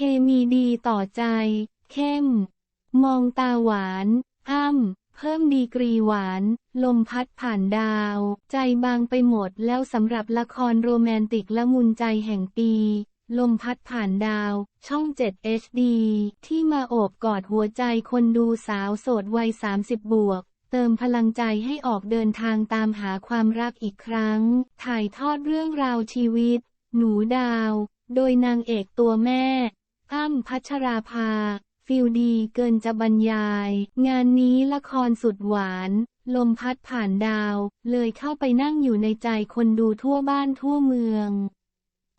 คมีดีต่อใจ เข้ม มองตาหวาน อ้ำ เพิ่มดีกรีหวาน ลมพัดผ่านดาว ใจบางไปหมดแล้วสำหรับละครโรแมนติกละมุนใจแห่งปี ลมพัดผ่านดาว ช่อง 7 HD ที่มาโอบกอดหัวใจคนดูสาวโสดวัย 30 บวกเติมพลังใจให้ออกเดินทางตามหาความรักอีกครั้ง ถ่ายทอดเรื่องราวชีวิต หนูดาว โดยนางเอกตัวแม่ อ้ำพัชราภา ฟิลดีเกินจะบรรยาย งานนี้ละครสุดหวาน ลมพัดผ่านดาว เลยเข้าไปนั่งอยู่ในใจคนดูทั่วบ้านทั่วเมือง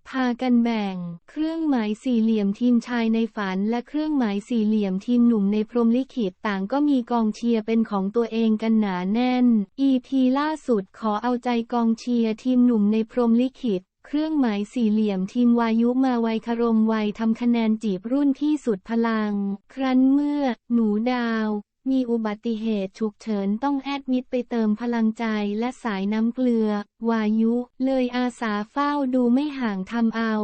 พากันแบ่ง เครื่องหมายสี่เหลี่ยมทีมชายในฝัน และเครื่องหมายสี่เหลี่ยมทีมหนุ่มในพรมลิขิตต่างก็มีกองเชียร์เป็นของตัวเองกันหนาแน่น EP ล่าสุดขอเอาใจกองเชียร์ทีมหนุ่มในพรมลิขิต เครื่องหมายสี่เหลี่ยมทีมวายุมาไวคารมไวทำคะแนนจีบรุ่นที่สุดพลัง ครั้นเมื่อ หนูดาว มีอุบัติเหตุฉุกเฉินต้องแอดมิดไปเติมพลังใจและสายน้ำเกลือ วายุ เลยอาสาเฝ้าดูไม่ห่างทำเอา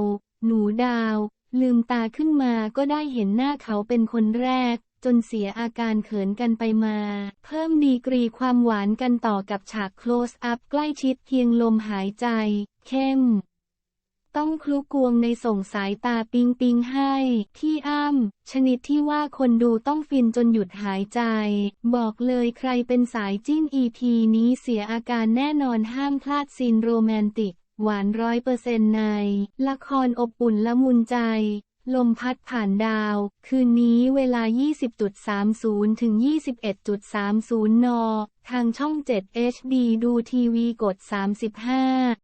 หนูดาว ลืมตาขึ้นมาก็ได้เห็นหน้าเขาเป็นคนแรก นเสียอาการเขินกันไปมา เพิ่มดีกรีความหวานกันต่อกับฉาก close up ใกล้ชิดเพียงลมหายใจ เข้ม ต้องคลุกวงในส่งสายตาปิงปิงให้ ที่อ้ำชนิดที่ว่าคนดูต้องฟินจนหยุดหายใจ บอกเลยใครเป็นสายจิ้น EP นี้เสียอาการแน่นอนห้ามพลาดซีนโรแมนติกหวานร้อยเปอร์เซ็นต์ใน ละครอบอุ่นละมุนใจ ลมพัดผ่านดาว คืนนี้เวลา 20.30 ถึง 21.30 น ทางช่อง 7 HD ดูทีวีกด 35